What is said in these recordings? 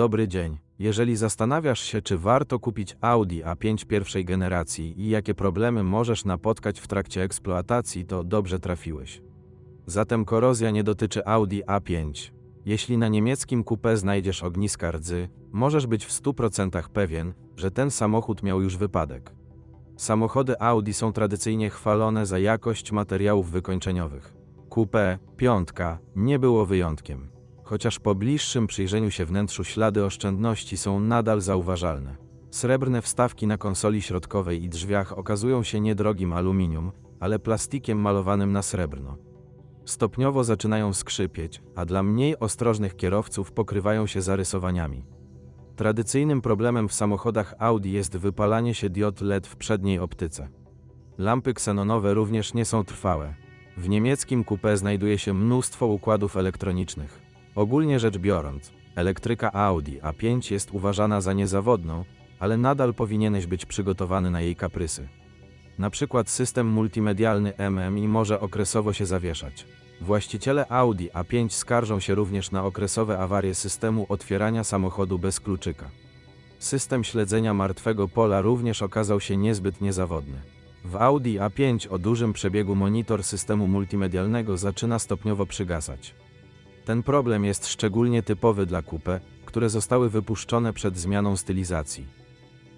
Dobry dzień. Jeżeli zastanawiasz się, czy warto kupić Audi A5 pierwszej generacji i jakie problemy możesz napotkać w trakcie eksploatacji, to dobrze trafiłeś. Zatem korozja nie dotyczy Audi A5. Jeśli na niemieckim coupé znajdziesz ogniska rdzy, możesz być w 100% pewien, że ten samochód miał już wypadek. Samochody Audi są tradycyjnie chwalone za jakość materiałów wykończeniowych. Coupé, piątka, nie było wyjątkiem. Chociaż po bliższym przyjrzeniu się wnętrzu ślady oszczędności są nadal zauważalne. Srebrne wstawki na konsoli środkowej i drzwiach okazują się niedrogim aluminium, ale plastikiem malowanym na srebrno. Stopniowo zaczynają skrzypieć, a dla mniej ostrożnych kierowców pokrywają się zarysowaniami. Tradycyjnym problemem w samochodach Audi jest wypalanie się diod LED w przedniej optyce. Lampy ksenonowe również nie są trwałe. W niemieckim coupé znajduje się mnóstwo układów elektronicznych. Ogólnie rzecz biorąc, elektryka Audi A5 jest uważana za niezawodną, ale nadal powinieneś być przygotowany na jej kaprysy. Na przykład system multimedialny MMI może okresowo się zawieszać. Właściciele Audi A5 skarżą się również na okresowe awarie systemu otwierania samochodu bez kluczyka. System śledzenia martwego pola również okazał się niezbyt niezawodny. W Audi A5 o dużym przebiegu monitor systemu multimedialnego zaczyna stopniowo przygasać. Ten problem jest szczególnie typowy dla coupe, które zostały wypuszczone przed zmianą stylizacji.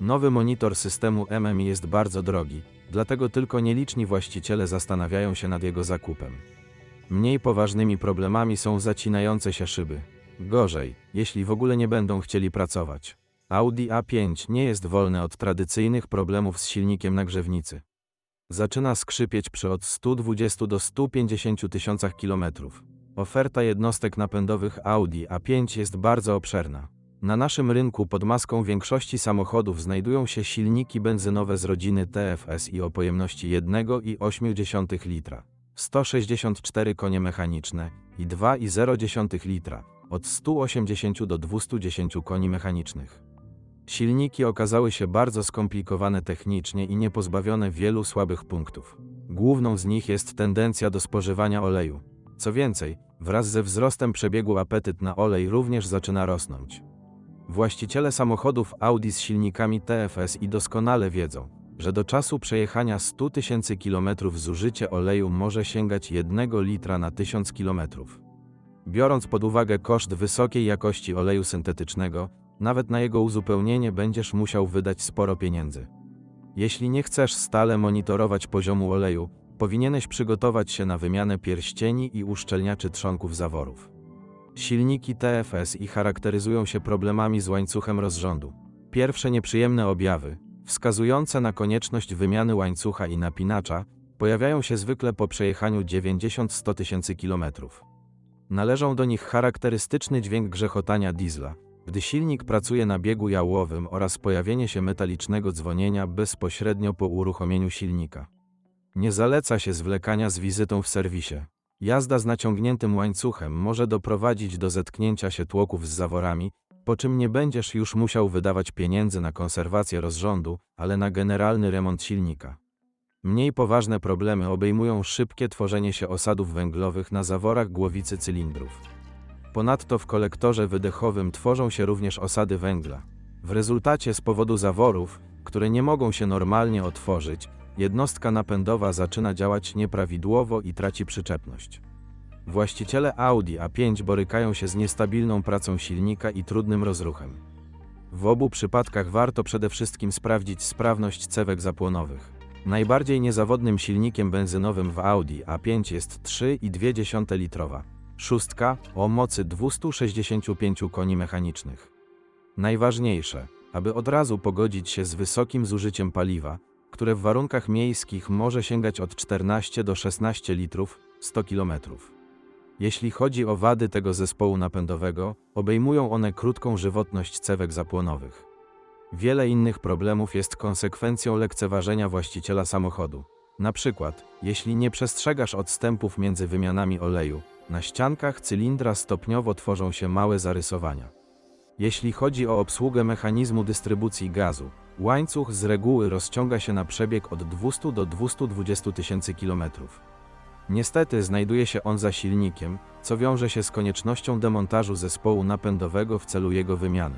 Nowy monitor systemu MMI jest bardzo drogi, dlatego tylko nieliczni właściciele zastanawiają się nad jego zakupem. Mniej poważnymi problemami są zacinające się szyby. Gorzej, jeśli w ogóle nie będą chcieli pracować. Audi A5 nie jest wolne od tradycyjnych problemów z silnikiem na grzewnicy. Zaczyna skrzypieć przy od 120 do 150 tysiącach kilometrów. Oferta jednostek napędowych Audi A5 jest bardzo obszerna. Na naszym rynku pod maską większości samochodów znajdują się silniki benzynowe z rodziny TFS i o pojemności 1,8 litra, 164 konie mechaniczne i 2,0 litra, od 180 do 210 koni mechanicznych. Silniki okazały się bardzo skomplikowane technicznie i niepozbawione wielu słabych punktów. Główną z nich jest tendencja do spożywania oleju. Co więcej, wraz ze wzrostem przebiegu apetyt na olej również zaczyna rosnąć. Właściciele samochodów Audi z silnikami TFS i doskonale wiedzą, że do czasu przejechania 100 tysięcy kilometrów zużycie oleju może sięgać 1 litra na 1000 kilometrów. Biorąc pod uwagę koszt wysokiej jakości oleju syntetycznego, nawet na jego uzupełnienie będziesz musiał wydać sporo pieniędzy. Jeśli nie chcesz stale monitorować poziomu oleju, powinieneś przygotować się na wymianę pierścieni i uszczelniaczy trzonków zaworów. Silniki TFS i charakteryzują się problemami z łańcuchem rozrządu. Pierwsze nieprzyjemne objawy, wskazujące na konieczność wymiany łańcucha i napinacza, pojawiają się zwykle po przejechaniu 90-100 tysięcy kilometrów. Należą do nich charakterystyczny dźwięk grzechotania diesla, gdy silnik pracuje na biegu jałowym oraz pojawienie się metalicznego dzwonienia bezpośrednio po uruchomieniu silnika. Nie zaleca się zwlekania z wizytą w serwisie. Jazda z naciągniętym łańcuchem może doprowadzić do zetknięcia się tłoków z zaworami, po czym nie będziesz już musiał wydawać pieniędzy na konserwację rozrządu, ale na generalny remont silnika. Mniej poważne problemy obejmują szybkie tworzenie się osadów węglowych na zaworach głowicy cylindrów. Ponadto w kolektorze wydechowym tworzą się również osady węgla. W rezultacie z powodu zaworów, które nie mogą się normalnie otworzyć, jednostka napędowa zaczyna działać nieprawidłowo i traci przyczepność. Właściciele Audi A5 borykają się z niestabilną pracą silnika i trudnym rozruchem. W obu przypadkach warto przede wszystkim sprawdzić sprawność cewek zapłonowych. Najbardziej niezawodnym silnikiem benzynowym w Audi A5 jest 3,2 litrowa szóstka o mocy 265 koni mechanicznych. Najważniejsze, aby od razu pogodzić się z wysokim zużyciem paliwa, które w warunkach miejskich może sięgać od 14 do 16 litrów 100 km. Jeśli chodzi o wady tego zespołu napędowego, obejmują one krótką żywotność cewek zapłonowych. Wiele innych problemów jest konsekwencją lekceważenia właściciela samochodu. Na przykład, jeśli nie przestrzegasz odstępów między wymianami oleju, na ściankach cylindra stopniowo tworzą się małe zarysowania. Jeśli chodzi o obsługę mechanizmu dystrybucji gazu, łańcuch z reguły rozciąga się na przebieg od 200 do 220 tysięcy kilometrów. Niestety znajduje się on za silnikiem, co wiąże się z koniecznością demontażu zespołu napędowego w celu jego wymiany.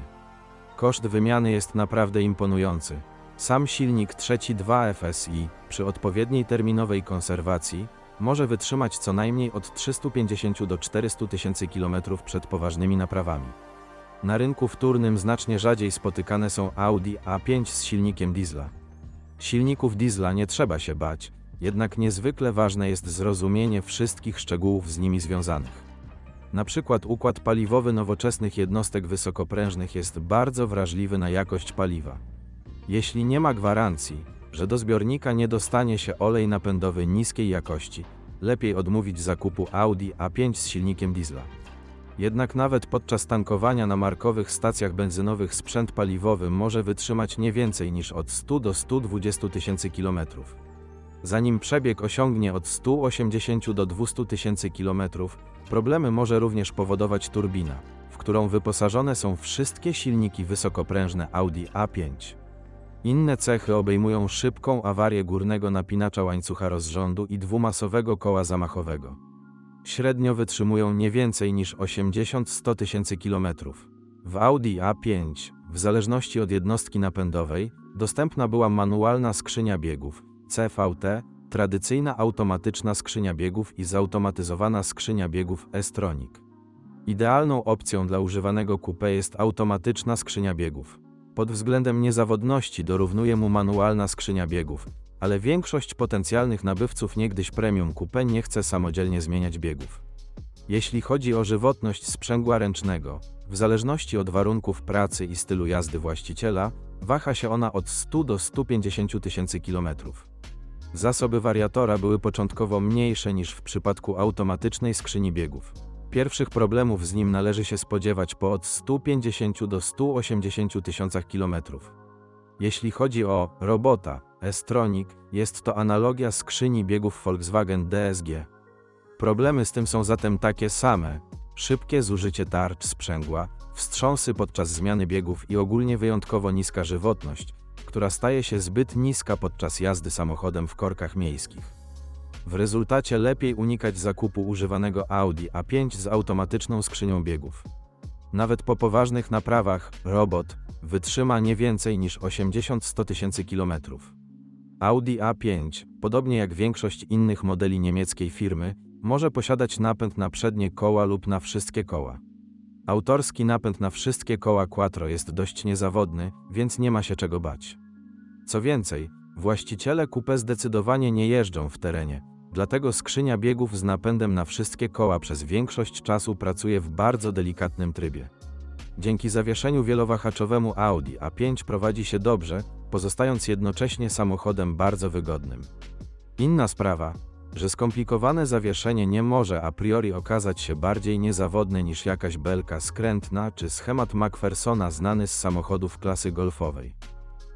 Koszt wymiany jest naprawdę imponujący. Sam silnik trzeci 2 FSI przy odpowiedniej terminowej konserwacji może wytrzymać co najmniej od 350 do 400 tysięcy kilometrów przed poważnymi naprawami. Na rynku wtórnym znacznie rzadziej spotykane są Audi A5 z silnikiem diesla. Silników diesla nie trzeba się bać, jednak niezwykle ważne jest zrozumienie wszystkich szczegółów z nimi związanych. Na przykład układ paliwowy nowoczesnych jednostek wysokoprężnych jest bardzo wrażliwy na jakość paliwa. Jeśli nie ma gwarancji, że do zbiornika nie dostanie się olej napędowy niskiej jakości, lepiej odmówić zakupu Audi A5 z silnikiem diesla. Jednak nawet podczas tankowania na markowych stacjach benzynowych sprzęt paliwowy może wytrzymać nie więcej niż od 100 do 120 tysięcy kilometrów. Zanim przebieg osiągnie od 180 do 200 tysięcy kilometrów, problemy może również powodować turbina, w którą wyposażone są wszystkie silniki wysokoprężne Audi A5. Inne cechy obejmują szybką awarię górnego napinacza łańcucha rozrządu i dwumasowego koła zamachowego. Średnio wytrzymują nie więcej niż 80-100 tysięcy kilometrów. W Audi A5, w zależności od jednostki napędowej, dostępna była manualna skrzynia biegów CVT, tradycyjna automatyczna skrzynia biegów i zautomatyzowana skrzynia biegów S-Tronic. Idealną opcją dla używanego coupe jest automatyczna skrzynia biegów. Pod względem niezawodności dorównuje mu manualna skrzynia biegów, ale większość potencjalnych nabywców niegdyś premium coupe nie chce samodzielnie zmieniać biegów. Jeśli chodzi o żywotność sprzęgła ręcznego, w zależności od warunków pracy i stylu jazdy właściciela, waha się ona od 100 do 150 tysięcy kilometrów. Zasoby wariatora były początkowo mniejsze niż w przypadku automatycznej skrzyni biegów. Pierwszych problemów z nim należy się spodziewać po od 150 do 180 tysiącach kilometrów. Jeśli chodzi o robota, S-Tronic, jest to analogia skrzyni biegów Volkswagen DSG. Problemy z tym są zatem takie same: szybkie zużycie tarcz sprzęgła, wstrząsy podczas zmiany biegów i ogólnie wyjątkowo niska żywotność, która staje się zbyt niska podczas jazdy samochodem w korkach miejskich. W rezultacie lepiej unikać zakupu używanego Audi A5 z automatyczną skrzynią biegów. Nawet po poważnych naprawach, robot wytrzyma nie więcej niż 80-100 tysięcy kilometrów. Audi A5, podobnie jak większość innych modeli niemieckiej firmy, może posiadać napęd na przednie koła lub na wszystkie koła. Autorski napęd na wszystkie koła Quattro jest dość niezawodny, więc nie ma się czego bać. Co więcej, właściciele coupe zdecydowanie nie jeżdżą w terenie, dlatego skrzynia biegów z napędem na wszystkie koła przez większość czasu pracuje w bardzo delikatnym trybie. Dzięki zawieszeniu wielowahaczowemu Audi A5 prowadzi się dobrze, pozostając jednocześnie samochodem bardzo wygodnym. Inna sprawa, że skomplikowane zawieszenie nie może a priori okazać się bardziej niezawodne niż jakaś belka skrętna czy schemat Macphersona znany z samochodów klasy golfowej.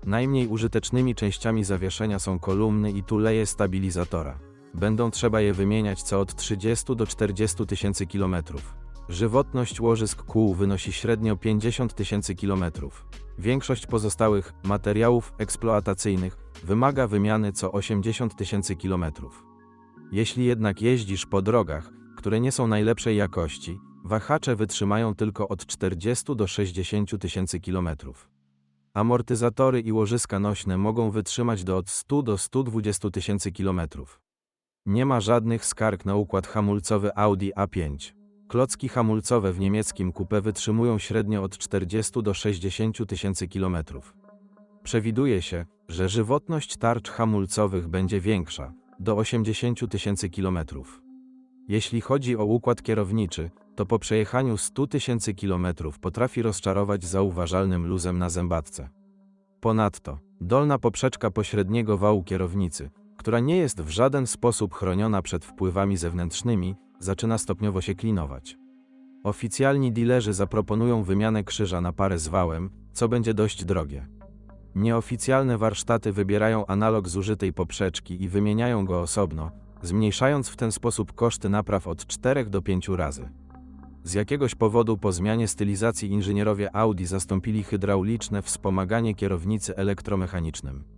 Najmniej użytecznymi częściami zawieszenia są kolumny i tuleje stabilizatora. Będą trzeba je wymieniać co od 30 do 40 tysięcy kilometrów. Żywotność łożysk kół wynosi średnio 50 tysięcy kilometrów. Większość pozostałych materiałów eksploatacyjnych wymaga wymiany co 80 tysięcy kilometrów. Jeśli jednak jeździsz po drogach, które nie są najlepszej jakości, wahacze wytrzymają tylko od 40 do 60 tysięcy kilometrów. Amortyzatory i łożyska nośne mogą wytrzymać do od 100 do 120 tysięcy kilometrów. Nie ma żadnych skarg na układ hamulcowy Audi A5. Klocki hamulcowe w niemieckim coupe wytrzymują średnio od 40 do 60 tysięcy kilometrów. Przewiduje się, że żywotność tarcz hamulcowych będzie większa, do 80 tysięcy kilometrów. Jeśli chodzi o układ kierowniczy, to po przejechaniu 100 tysięcy kilometrów potrafi rozczarować zauważalnym luzem na zębatce. Ponadto, dolna poprzeczka pośredniego wału kierownicy, która nie jest w żaden sposób chroniona przed wpływami zewnętrznymi, zaczyna stopniowo się klinować. Oficjalni dilerzy zaproponują wymianę krzyża na parę z wałem, co będzie dość drogie. Nieoficjalne warsztaty wybierają analog zużytej poprzeczki i wymieniają go osobno, zmniejszając w ten sposób koszty napraw od 4 do 5 razy. Z jakiegoś powodu po zmianie stylizacji inżynierowie Audi zastąpili hydrauliczne wspomaganie kierownicy elektromechanicznym.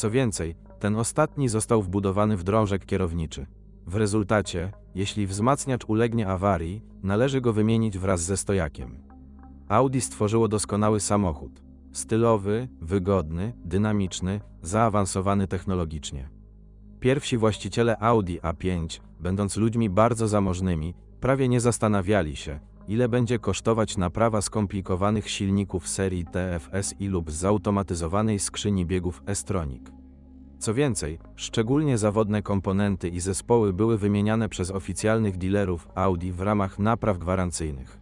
Co więcej, ten ostatni został wbudowany w drążek kierowniczy. W rezultacie, jeśli wzmacniacz ulegnie awarii, należy go wymienić wraz ze stojakiem. Audi stworzyło doskonały samochód. Stylowy, wygodny, dynamiczny, zaawansowany technologicznie. Pierwsi właściciele Audi A5, będąc ludźmi bardzo zamożnymi, prawie nie zastanawiali się, ile będzie kosztować naprawa skomplikowanych silników serii TFSI lub zautomatyzowanej skrzyni biegów S-Tronic. Co więcej, szczególnie zawodne komponenty i zespoły były wymieniane przez oficjalnych dealerów Audi w ramach napraw gwarancyjnych.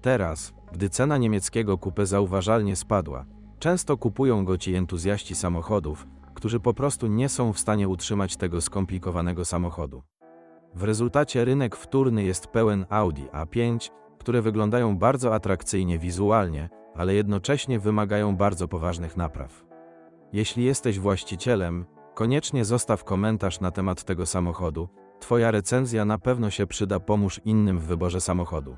Teraz, gdy cena niemieckiego coupe zauważalnie spadła, często kupują go ci entuzjaści samochodów, którzy po prostu nie są w stanie utrzymać tego skomplikowanego samochodu. W rezultacie rynek wtórny jest pełen Audi A5, które wyglądają bardzo atrakcyjnie wizualnie, ale jednocześnie wymagają bardzo poważnych napraw. Jeśli jesteś właścicielem, koniecznie zostaw komentarz na temat tego samochodu. Twoja recenzja na pewno się przyda, pomóż innym w wyborze samochodu.